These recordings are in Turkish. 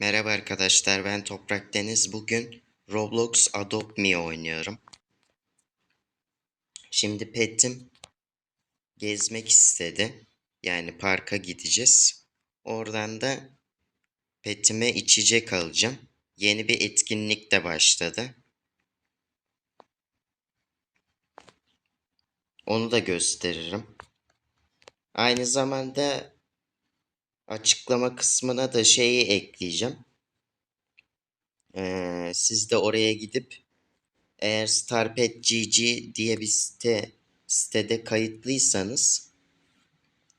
Merhaba arkadaşlar ben Toprak Deniz. Bugün Roblox Adopt Me oynuyorum. Şimdi petim gezmek istedi. Yani parka gideceğiz. Oradan da petime içecek alacağım. Yeni bir etkinlik de başladı. Onu da gösteririm. Aynı zamanda açıklama kısmına da şeyi ekleyeceğim. Ee, siz de oraya gidip eğer Starpet.gg diye bir site sitede kayıtlıysanız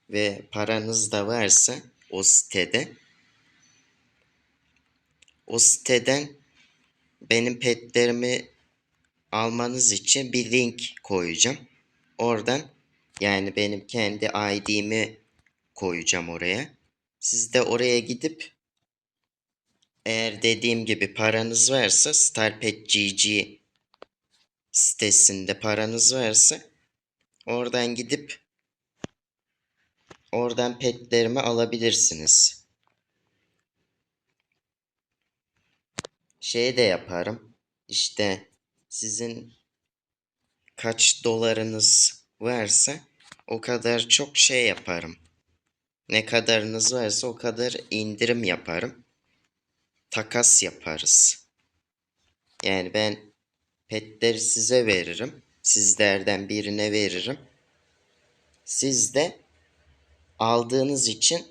ve paranız da varsa o sitede o siteden benim petlerimi almanız için bir link koyacağım. Oradan yani benim kendi ID'mi koyacağım oraya. Siz de oraya gidip eğer dediğim gibi paranız varsa Starpet.gg sitesinde paranız varsa oradan gidip oradan petlerimi alabilirsiniz. Şey de yaparım. İşte sizin kaç dolarınız varsa o kadar çok şey yaparım. Ne kadarınız varsa o kadar indirim yaparım. Takas yaparız. Yani ben petleri size veririm. Sizlerden birine veririm. Siz de aldığınız için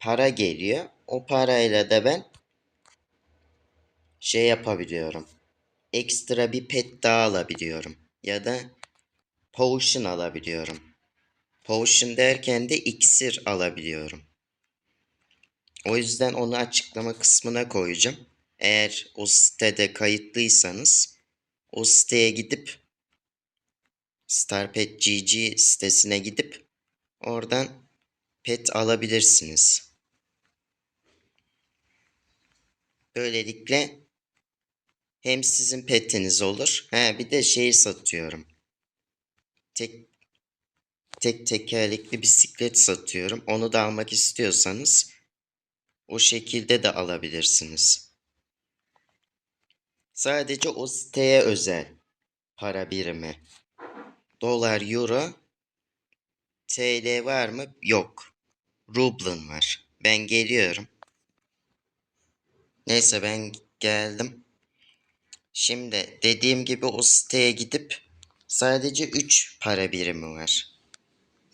para geliyor. O parayla da ben şey yapabiliyorum. Ekstra bir pet daha alabiliyorum. Ya da potion alabiliyorum. Potion derken de iksir alabiliyorum. O yüzden onu açıklama kısmına koyacağım. Eğer o sitede kayıtlıysanız o siteye gidip Starpet.gg sitesine gidip oradan pet alabilirsiniz. Böylelikle hem sizin petiniz olur. Ha bir de şeyi satıyorum. Tek tek tekerlekli bisiklet satıyorum. Onu da almak istiyorsanız o şekilde de alabilirsiniz. Sadece o siteye özel para birimi. Dolar, euro, TL var mı? Yok. Rublin var. Ben geliyorum. Neyse ben geldim. Şimdi dediğim gibi o siteye gidip sadece 3 para birimi var.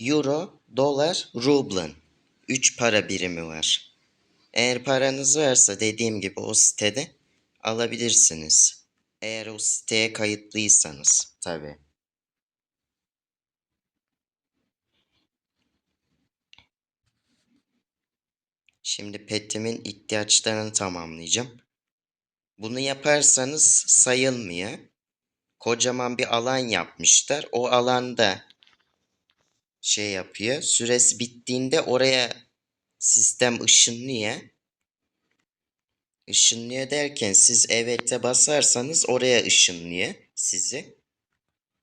Euro, dolar, rublin. 3 para birimi var. Eğer paranız varsa dediğim gibi o sitede alabilirsiniz. Eğer o siteye kayıtlıysanız tabi. Şimdi petimin ihtiyaçlarını tamamlayacağım. Bunu yaparsanız sayılmıyor. Kocaman bir alan yapmışlar. O alanda şey yapıyor. Süresi bittiğinde oraya sistem ışınlıyor. Işınlıyor derken siz evet'e basarsanız oraya ışınlıyor sizi.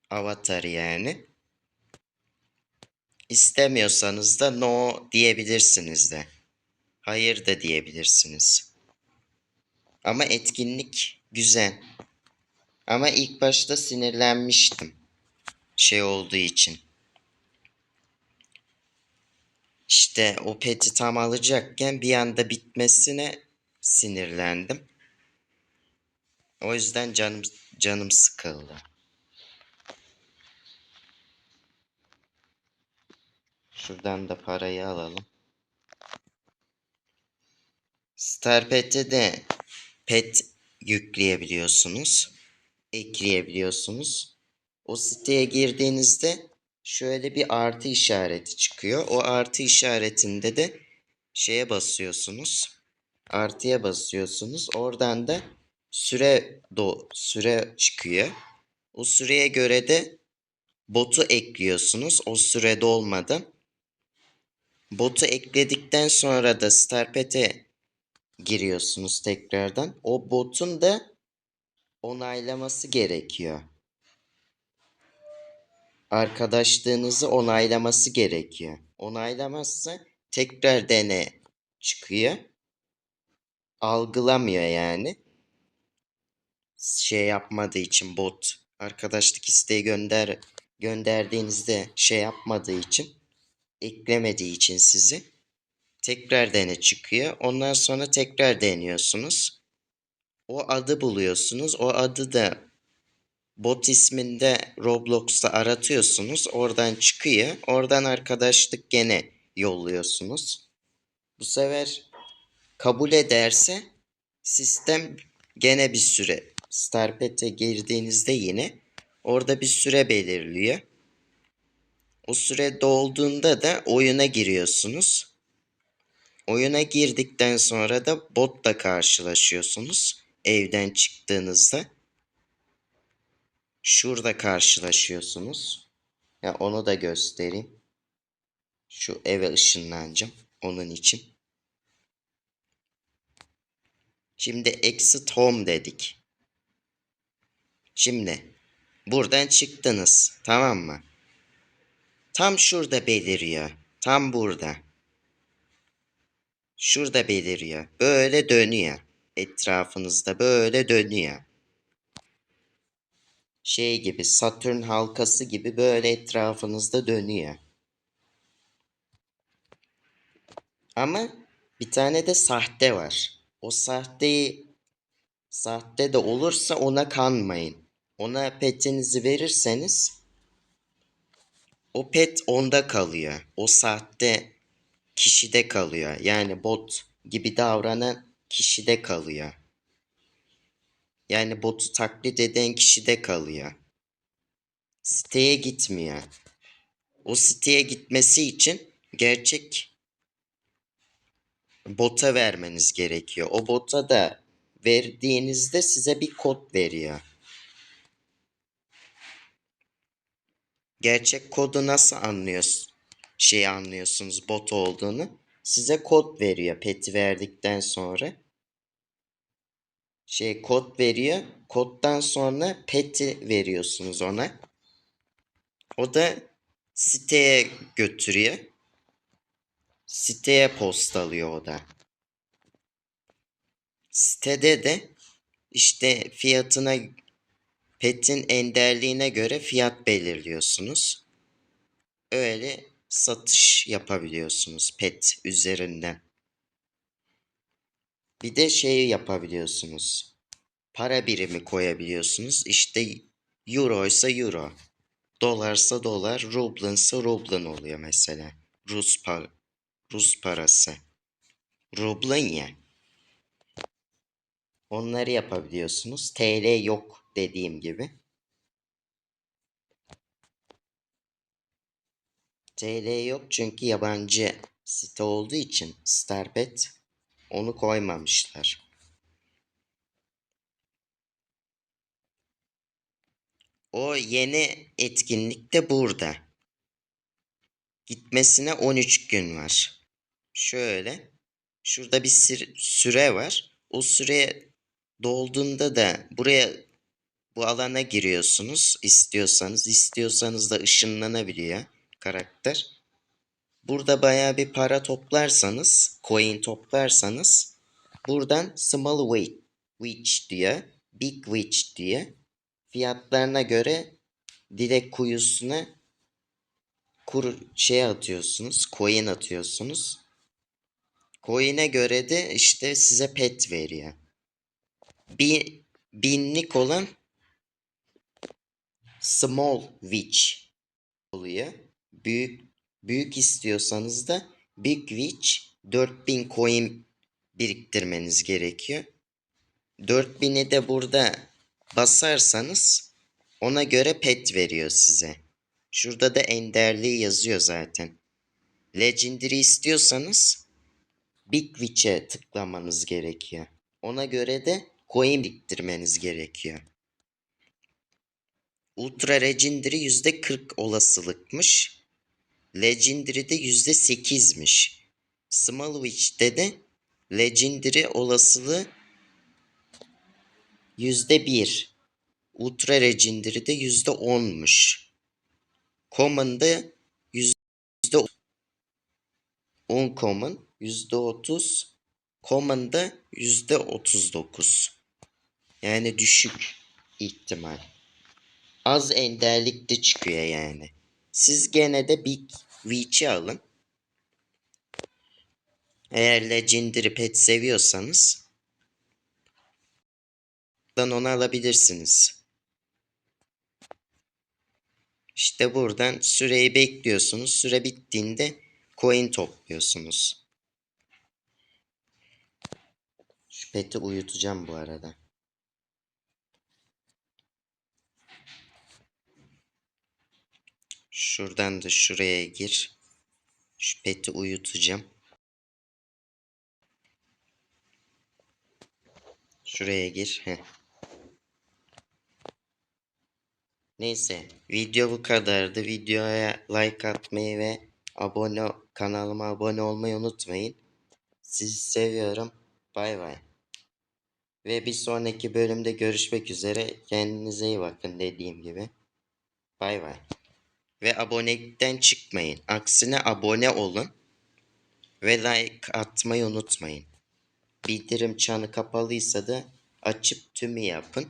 Avatar yani. İstemiyorsanız da no diyebilirsiniz de. Hayır da diyebilirsiniz. Ama etkinlik güzel. Ama ilk başta sinirlenmiştim. Şey olduğu için. İşte o peti tam alacakken bir anda bitmesine sinirlendim. O yüzden canım canım sıkıldı. Şuradan da parayı alalım. Star Pet'e de pet yükleyebiliyorsunuz. Ekleyebiliyorsunuz. O siteye girdiğinizde şöyle bir artı işareti çıkıyor. O artı işaretinde de şeye basıyorsunuz. Artıya basıyorsunuz. Oradan da süre do süre çıkıyor. O süreye göre de botu ekliyorsunuz. O süre dolmadan. Botu ekledikten sonra da Starpet'e giriyorsunuz tekrardan. O botun da onaylaması gerekiyor. Arkadaşlığınızı onaylaması gerekiyor. Onaylamazsa tekrar dene çıkıyor. algılamıyor yani. Şey yapmadığı için bot arkadaşlık isteği gönder gönderdiğinizde şey yapmadığı için eklemediği için sizi tekrar dene çıkıyor. Ondan sonra tekrar deniyorsunuz. O adı buluyorsunuz. O adı da bot isminde Roblox'ta aratıyorsunuz. Oradan çıkıyor. Oradan arkadaşlık gene yolluyorsunuz. Bu sefer kabul ederse sistem gene bir süre Starpet'e girdiğinizde yine orada bir süre belirliyor. O süre dolduğunda da oyuna giriyorsunuz. Oyuna girdikten sonra da botla karşılaşıyorsunuz. Evden çıktığınızda. Şurada karşılaşıyorsunuz. Ya onu da göstereyim. Şu eve ışınlanacağım. Onun için. Şimdi exit home dedik. Şimdi buradan çıktınız. Tamam mı? Tam şurada beliriyor. Tam burada. Şurada beliriyor. Böyle dönüyor. Etrafınızda böyle dönüyor. Şey gibi Satürn halkası gibi böyle etrafınızda dönüyor. Ama bir tane de sahte var. O sahteyi sahte de olursa ona kanmayın. Ona petinizi verirseniz o pet onda kalıyor. O sahte kişide kalıyor. Yani bot gibi davranan kişide kalıyor. Yani botu taklit eden kişide kalıyor. Siteye gitmiyor. O siteye gitmesi için gerçek bota vermeniz gerekiyor. O bota da verdiğinizde size bir kod veriyor. Gerçek kodu nasıl anlıyorsunuz? Şey anlıyorsunuz bot olduğunu. Size kod veriyor peti verdikten sonra. Şey kod veriyor. Koddan sonra peti veriyorsunuz ona. O da siteye götürüyor. Siteye postalıyor o da. Sitede de işte fiyatına petin enderliğine göre fiyat belirliyorsunuz. Öyle satış yapabiliyorsunuz pet üzerinden. Bir de şey yapabiliyorsunuz. Para birimi koyabiliyorsunuz. İşte euro ise euro. Dolarsa dolar, rublensa rublen oluyor mesela. Rus par Rus parası. Rublen ya. Onları yapabiliyorsunuz. TL yok dediğim gibi. TL yok çünkü yabancı site olduğu için Starbet onu koymamışlar. O yeni etkinlik de burada. Gitmesine 13 gün var. Şöyle. Şurada bir süre var. O süre dolduğunda da buraya bu alana giriyorsunuz istiyorsanız. istiyorsanız da ışınlanabiliyor karakter. Burada baya bir para toplarsanız, coin toplarsanız buradan small witch, witch diye, big witch diye fiyatlarına göre dilek kuyusuna kur şey atıyorsunuz, coin atıyorsunuz. Coin'e göre de işte size pet veriyor. Bir binlik olan small witch oluyor. Büyük büyük istiyorsanız da Big Witch 4000 coin biriktirmeniz gerekiyor. 4000'i de burada basarsanız ona göre pet veriyor size. Şurada da enderliği yazıyor zaten. Legendary istiyorsanız Big Witch'e tıklamanız gerekiyor. Ona göre de coin biriktirmeniz gerekiyor. Ultra Legendary %40 olasılıkmış. Legendary'de %8'miş. Small Witch'te de Legendary olasılığı %1. Ultra Legendary'de %10'muş. Common'da %10 common, %30 Common'da %39. Yani düşük ihtimal. Az enderlikte çıkıyor yani. Siz gene de Big Witch'i alın. Eğer Legendary Pet seviyorsanız dan onu alabilirsiniz. İşte buradan süreyi bekliyorsunuz. Süre bittiğinde coin topluyorsunuz. Şu peti uyutacağım bu arada. Şuradan da şuraya gir. Şu peti uyutacağım. Şuraya gir. Heh. Neyse video bu kadardı. Videoya like atmayı ve abone kanalıma abone olmayı unutmayın. Sizi seviyorum. Bay bay. Ve bir sonraki bölümde görüşmek üzere. Kendinize iyi bakın dediğim gibi. Bay bay. Ve abonelikten çıkmayın. Aksine abone olun. Ve like atmayı unutmayın. Bildirim çanı kapalıysa da açıp tümü yapın.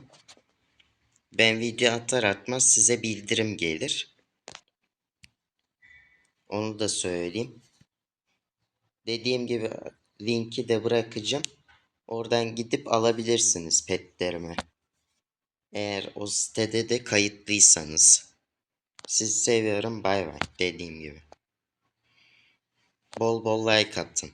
Ben video atar atmaz size bildirim gelir. Onu da söyleyeyim. Dediğim gibi linki de bırakacağım. Oradan gidip alabilirsiniz petlerimi. Eğer o sitede de kayıtlıysanız. Sizi seviyorum bay bay dediğim gibi. Bol bol like atın.